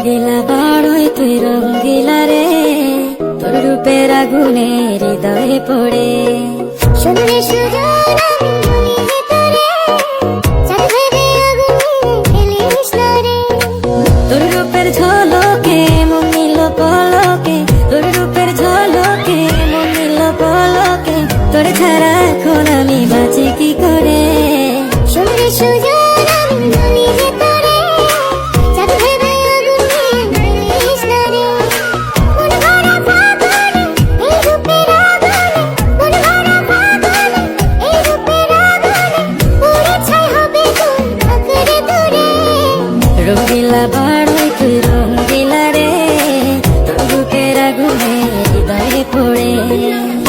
রঙ্গিলা বাড়ই তুই রঙ্গিলা রে। তোর রূপের আগুনে হৃদয়ে পড়ে। শুনলে তোরে চাঁদ ভেবে আগুনে ফেলিস না রে। তোর রূপের ঝলকে মন নিল পলকে। তোর রূপের ঝলকে মন নিল পলকে। তোর ছাড়া এখন আমি বাঁচি কি করে? শুনলে সুজন পড়ে